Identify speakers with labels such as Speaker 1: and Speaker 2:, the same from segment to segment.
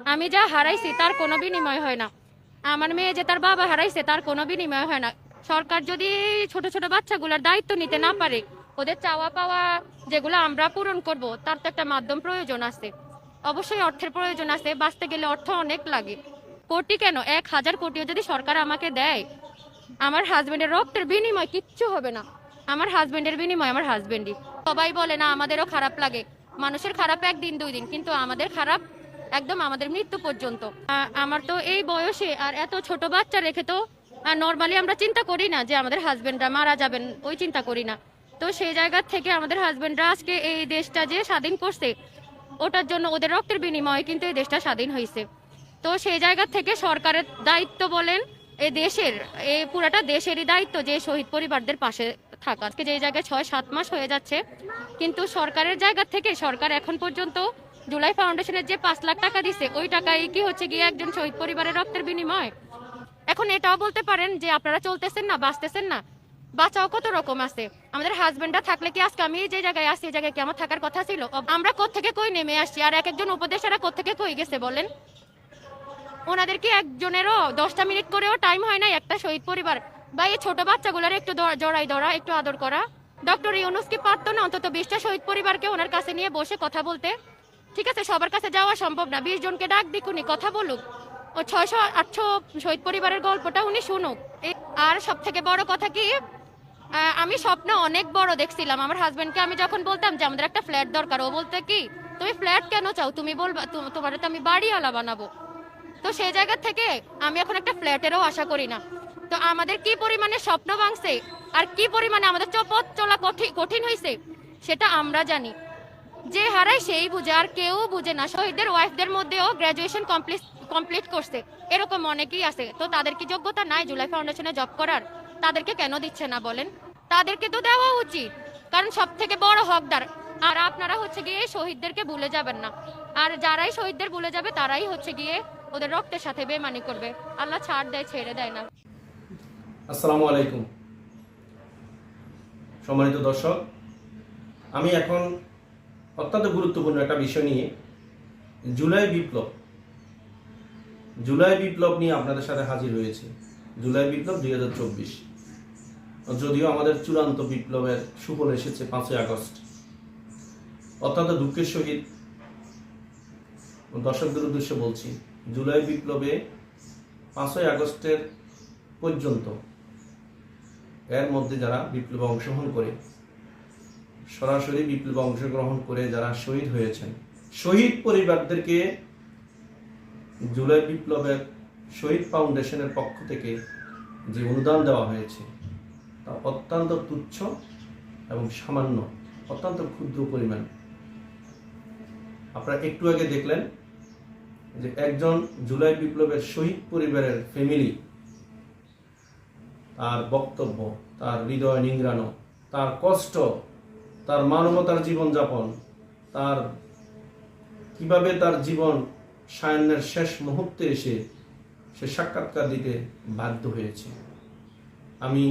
Speaker 1: আমি যা হারাইছি তার কোনো বিনিময় হয় না। আমার মেয়ে যে তার বাবা হারাইছে তার কোনো বিনিময় হয় না। সরকার যদি ছোট ছোট বাচ্চাগুলোর দায়িত্ব নিতে না পারে, ওদের চাওয়া পাওয়া যেগুলো আমরা পূরণ করব, তার তো একটা মাধ্যম প্রয়োজন আছে। অবশ্যই অর্থের প্রয়োজন আছে, বাঁচতে গেলে অর্থ অনেক লাগে। কোটি কেন? এক হাজার কোটিও যদি সরকার আমাকে দেয়, আমার হাজবেন্ডের রক্তের বিনিময় কিচ্ছু হবে না। আমার হাজবেন্ডের বিনিময় আমার হাজবেন্ডই সবাই বলে, না, আমাদেরও খারাপ লাগে। মানুষের খারাপ একদিন, দুই দিন, কিন্তু আমাদের খারাপ একদম আমাদের মৃত্যু পর্যন্ত। আমার তো এই বয়সে আর এত ছোট বাচ্চা রেখে তো আর নর্মালি আমরা চিন্তা করি না যে আমাদের হাজবেন্ডরা মারা যাবেন, ওই চিন্তা করি না। তো সেই জায়গা থেকে আমাদের হাজবেন্ডরা আজকে এই দেশটা যে স্বাধীন করছে, ওটার জন্য ওদের রক্তের বিনিময়ে কিন্তু এই দেশটা স্বাধীন হয়েছে তো সেই জায়গা থেকে সরকারের দায়িত্ব বলেন, এ দেশের, এ পুরাটা দেশেরই দায়িত্ব যে শহীদ পরিবারদের পাশে থাকা। আজকে যে জায়গায় ছয়, সাত মাস হয়ে যাচ্ছে, কিন্তু সরকারের জায়গা থেকে সরকার এখন পর্যন্ত জুলাই ফাউন্ডেশনের যে পাঁচ লাখ টাকা দিছে, ওই টাকায় কি হচ্ছে গিয়ে একজন শহীদ পরিবারের রক্তের বিনিময়? এখন এটাও বলতে পারেন যে আপনারা চলতেছেন না, বাঁচতেছেন না। বাঁচাও কত রকম আছে? আমাদের হাজবেন্ডরা থাকলে কি আজকে আমি যে জায়গায় আছি, এই জায়গায় কি আমার থাকার কথা ছিল? আমরা কোত্থেকে কই নেমে আসছি? আর এক একজন উপদেষ্টারা কোত্থেকে কই গেছে বলেন? ওনাদের কি একজনেরও দশটা মিনিট করেও টাইম হয় না একটা শহীদ পরিবার? বা এই ছোট বাচ্চাগুলোর একটু জড়াই ধরা, একটু আদর করা। ডক্টর ইউনুস কি পারতো না অন্তত বিশটা শহীদ পরিবারকে ওনার কাছে নিয়ে বসে কথা বলতে? ঠিক আছে, সবার কাছে যাওয়া সম্ভব না। বিশ জনকে ডাক দিক উনি, কথা বলুক। ও ছয়শো, আটশো শহীদ পরিবারের গল্পটা উনি শুনুক। আর সব থেকে বড় কথা কি আমি স্বপ্ন অনেক বড় দেখছিলাম। আমার হাজবেন্ডকে আমি যখন বলতাম যে, আমাদের একটা ফ্ল্যাট দরকার ও বলতে কি, তুমি ফ্ল্যাট কেন চাও? তুমি বলবা তোমার তো আমি বাড়িওয়ালা বানাবো। তো সেই জায়গা থেকে আমি এখন একটা ফ্ল্যাটেরও আশা করি না। তো আমাদের কি পরিমাণে স্বপ্ন ভাঙছে, আর কি পরিমাণে আমাদের চপথ চলা কঠিন কঠিন হয়েছে সেটা আমরা জানি। যে হারায় সেই বুঝে, আর কেউ বুঝে না। শহীদদের ওয়াইফদের মধ্যেও গ্র্যাজুয়েশন কমপ্লিট কমপ্লিট করছে। এরকম অনেকেই আছে। তো তাদের কি যোগ্যতা নাই জুলাই ফাউন্ডেশনে জব করার? তাদেরকে কেন দিচ্ছে না বলেন? তাদেরকে তো দেওয়া উচিত। কারণ সব থেকে বড় হকদার। আর আপনারা হচ্ছে গিয়ে শহীদদেরকে ভুলে যাবেন না। আর যারাই শহীদদের ভুলে যাবে, তারাই হচ্ছে গিয়ে ওদের রক্তের সাথে বেমানি করবে। আল্লাহ ছাড় দেয়, ছেড়ে দেয় না।
Speaker 2: আসসালামু আলাইকুম। সম্মানিত দর্শক, আমি এখন অত্যন্ত গুরুত্বপূর্ণ একটা বিষয় নিয়ে জুলাই বিপ্লব। জুলাই বিপ্লব নিয়ে আপনাদের সাথে হাজির হয়েছে জুলাই বিপ্লব দুই হাজার চব্বিশ। যদিও আমাদের চূড়ান্ত বিপ্লবের সুফল এসেছে পাঁচই আগস্ট। অত্যন্ত দুঃখের সহিত দর্শকদের উদ্দেশ্যে বলছি, জুলাই বিপ্লবে পাঁচই আগস্টের পর্যন্ত এর মধ্যে যারা বিপ্লবে অংশগ্রহণ করে সরাসরি বিপ্লবে অংশগ্রহণ করে যারা শহীদ হয়েছেন। শহীদ পরিবারদেরকে জুলাই বিপ্লবের শহীদ ফাউন্ডেশনের পক্ষ থেকে যে অনুদান দেওয়া হয়েছে, তা অত্যন্ত তুচ্ছ এবং সামান্য, অত্যন্ত ক্ষুদ্র পরিমাণ। আপনারা একটু আগে দেখলেন যে একজন জুলাই বিপ্লবের শহীদ পরিবারের ফ্যামিলি, তার বক্তব্য, তার হৃদয় নিংড়ানো, তার কষ্ট তার মানবতার জীবনযাপন, তার কীভাবে তার জীবন সায়নের শেষ মুহূর্তে এসে সে সাক্ষাৎকার দিতে বাধ্য হয়েছে। আমি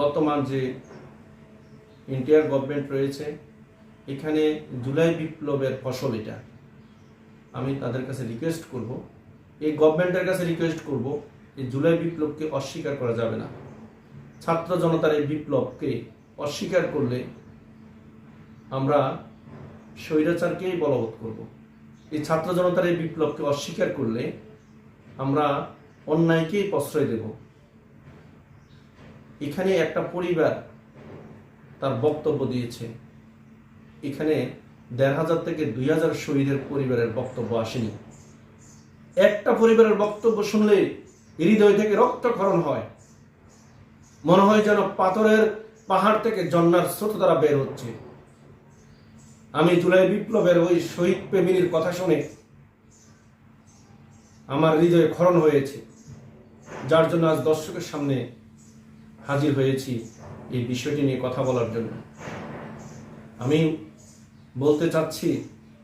Speaker 2: বর্তমান যে ইন্ডিয়ার গভর্নমেন্ট রয়েছে, এখানে জুলাই বিপ্লবের ফসল এটা। আমি তাদের কাছে রিকোয়েস্ট করব। এই গভর্নমেন্টের কাছে রিকোয়েস্ট করব এই জুলাই বিপ্লবকে অস্বীকার করা যাবে না। ছাত্র জনতার এই বিপ্লবকে অস্বীকার করলে আমরা স্বৈরাচারকেই বলবৎ করব। এই ছাত্র জনতার এই বিপ্লবকে অস্বীকার করলে আমরা অন্যায়কেই প্রশ্রয় দেব। এখানে একটা পরিবার তার বক্তব্য দিয়েছে। এখানে দেড় হাজার থেকে দুই হাজার শহীদের পরিবারের বক্তব্য আসেনি। একটা পরিবারের বক্তব্য শুনলে হৃদয় থেকে রক্তক্ষরণ হয়। মনে হয় যেন পাথরের পাহাড় থেকে জন্নার স্রোত দ্বারা বের হচ্ছে। আমি জুলাই বিপ্লবের ওই শহীদ প্রেমিনীর কথা শুনে আমার হৃদয়ে ক্ষরণ হয়েছে, যার জন্য আজ দর্শকের সামনে হাজির হয়েছি এই বিষয়টি নিয়ে কথা বলার জন্য। আমি বলতে চাচ্ছি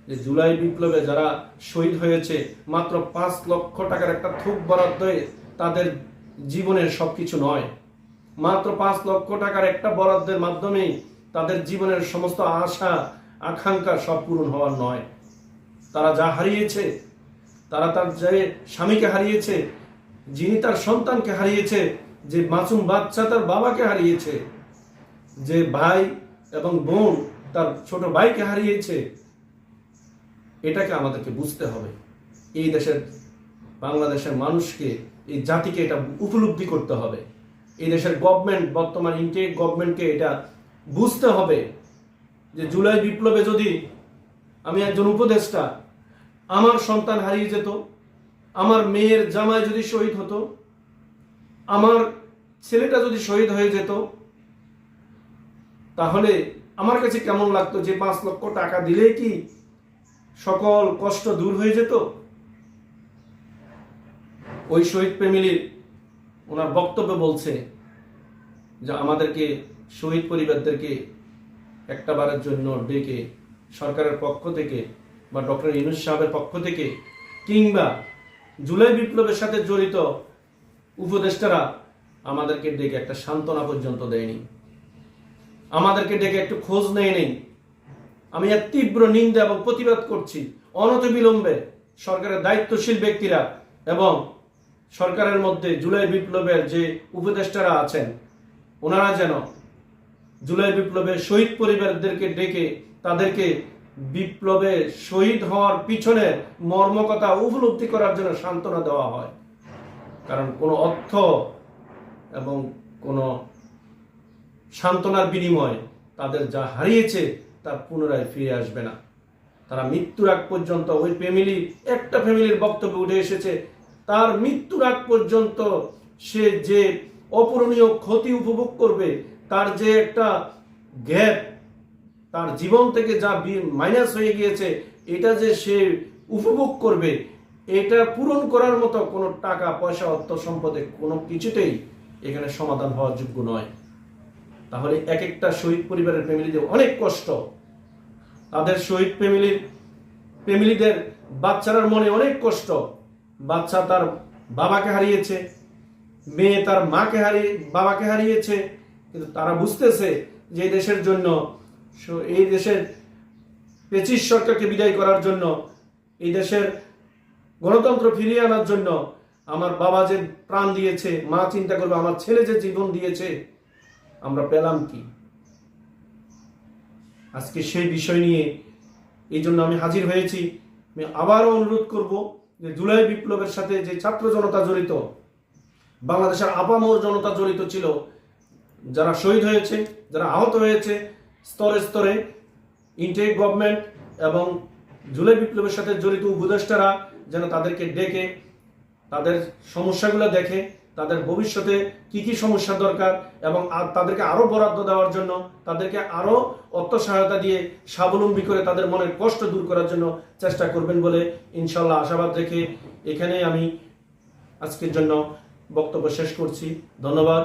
Speaker 2: যে জুলাই বিপ্লবে যারা শহীদ হয়েছে, মাত্র পাঁচ লক্ষ টাকার একটা থুক বরাদ্দে তাদের জীবনের সবকিছু নয়। মাত্র পাঁচ লক্ষ টাকার একটা বরাদ্দের মাধ্যমেই তাদের জীবনের সমস্ত আশা আকাঙ্ক্ষা সব পূরণ হওয়ার নয়। তারা যা হারিয়েছে, তারা তার যে স্বামীকে হারিয়েছে, যিনি তার সন্তানকে হারিয়েছে, যে মাসুম বাচ্চা তার বাবাকে হারিয়েছে, যে ভাই এবং বোন তার ছোট ভাইকে হারিয়েছে, এটাকে আমাদেরকে বুঝতে হবে। এই দেশের, বাংলাদেশের মানুষকে, এই জাতিকে এটা উপলব্ধি করতে হবে। এই দেশের গভর্নমেন্ট বর্তমান ইন্টেক গভর্নমেন্টকে এটা বুঝতে হবে। যে জুলাই বিপ্লবে যদি আমি একজন উপদেষ্টা, আমার সন্তান হারিয়ে যেত, আমার মেয়ের জামাই যদি শহীদ হতো, আমার ছেলেটা যদি শহীদ হয়ে যেত, তাহলে আমার কাছে কেমন লাগতো যে পাঁচ লক্ষ টাকা দিলে কি সকল কষ্ট দূর হয়ে যেত? ওই শহীদ ফ্যামিলির ওনার বক্তব্য বলছে যে আমাদেরকে, শহীদ পরিবারদেরকে একটা বারের জন্য ডেকে সরকারের পক্ষ থেকে বা ডক্টর ইনুস সাহেবের পক্ষ থেকে কিংবা জুলাই বিপ্লবের সাথে জড়িত উপদেষ্টারা আমাদেরকে ডেকে একটা সান্ত্বনা পর্যন্ত দেয়নি। আমাদেরকে ডেকে একটু খোঁজ নেয় নেই আমি এক তীব্র নিন্দা এবং প্রতিবাদ করছি অনতিবিলম্বে সরকারের দায়িত্বশীল ব্যক্তিরা এবং সরকারের মধ্যে জুলাই বিপ্লবের যে উপদেষ্টারা আছেন, ওনারা যেন জুলাই বিপ্লবে শহীদ পরিবারদেরকে ডেকে তাদেরকে বিপ্লবে শহীদ হওয়ার পিছনে মর্মকথা উপলব্ধি করার জন্য সান্ত্বনা দেওয়া হয়। কারণ কোনো অর্থ এবং কোনো সান্ত্বনার বিনিময়ে তাদের যা হারিয়েছে তা পুনরায় ফিরে আসবে না। তারা মৃত্যুর আগ পর্যন্ত ওই ফ্যামিলি একটা ফ্যামিলির বক্তব্য উঠে এসেছে। তার মৃত্যুর আগ পর্যন্ত সে যে অপূরণীয় ক্ষতি উপভোগ করবে তার যে একটা গ্যাপ, তার জীবন থেকে যা মাইনাস হয়ে গিয়েছে, এটা যে সে উপভোগ করবে, এটা পূরণ করার মতো কোনো টাকা, পয়সা, অর্থ, সম্পদে কোনো কিছুতেই এখানে সমাধান হওয়ার যোগ্য নয়। তাহলে এক একটা শহীদ পরিবারের ফ্যামিলিদের অনেক কষ্ট। তাদের শহীদ ফ্যামিলির, ফ্যামিলিদের বাচ্চারার মনে অনেক কষ্ট। বাচ্চা তার বাবাকে হারিয়েছে, মেয়ে তার মাকে হারিয়ে, বাবাকে হারিয়েছে কিন্তু তারা বুঝতেছে যে দেশের জন্য এই দেশের পেচিস সরকারকে বিদায় করার জন্য, এই দেশের গণতন্ত্র ফিরিয়ে আনার জন্য আমার বাবা যে প্রাণ দিয়েছে, মা চিন্তা করবে, আমার ছেলে যে জীবন দিয়েছে, আমরা পেলাম কি? আজকে সেই বিষয় নিয়ে এই জন্য আমি হাজির হয়েছি। আমি আবারও অনুরোধ করব যে জুলাই বিপ্লবের সাথে যে ছাত্র জনতা জড়িত, বাংলাদেশের আপামর জনতা জড়িত ছিল যারা শহীদ হয়েছে, যারা আহত হয়েছে, স্তরে স্তরে ইন্টেক গভর্নমেন্ট এবং জুলাই বিপ্লবের সাথে জড়িত উপদেষ্টারা যেন তাদেরকে ডেকে, তাদের সমস্যাগুলো দেখে, তাদের ভবিষ্যতে কি কি সমস্যা দরকার এবং তাদেরকে আরও বরাদ্দ দেওয়ার জন্য, তাদেরকে আরও অর্থ সহায়তা দিয়ে স্বাবলম্বী করে তাদের মনের কষ্ট দূর করার জন্য চেষ্টা করবেন বলে ইনশাল্লাহ আশাবাদ রেখে এখানে আমি আজকের জন্য বক্তব্য শেষ করছি। ধন্যবাদ।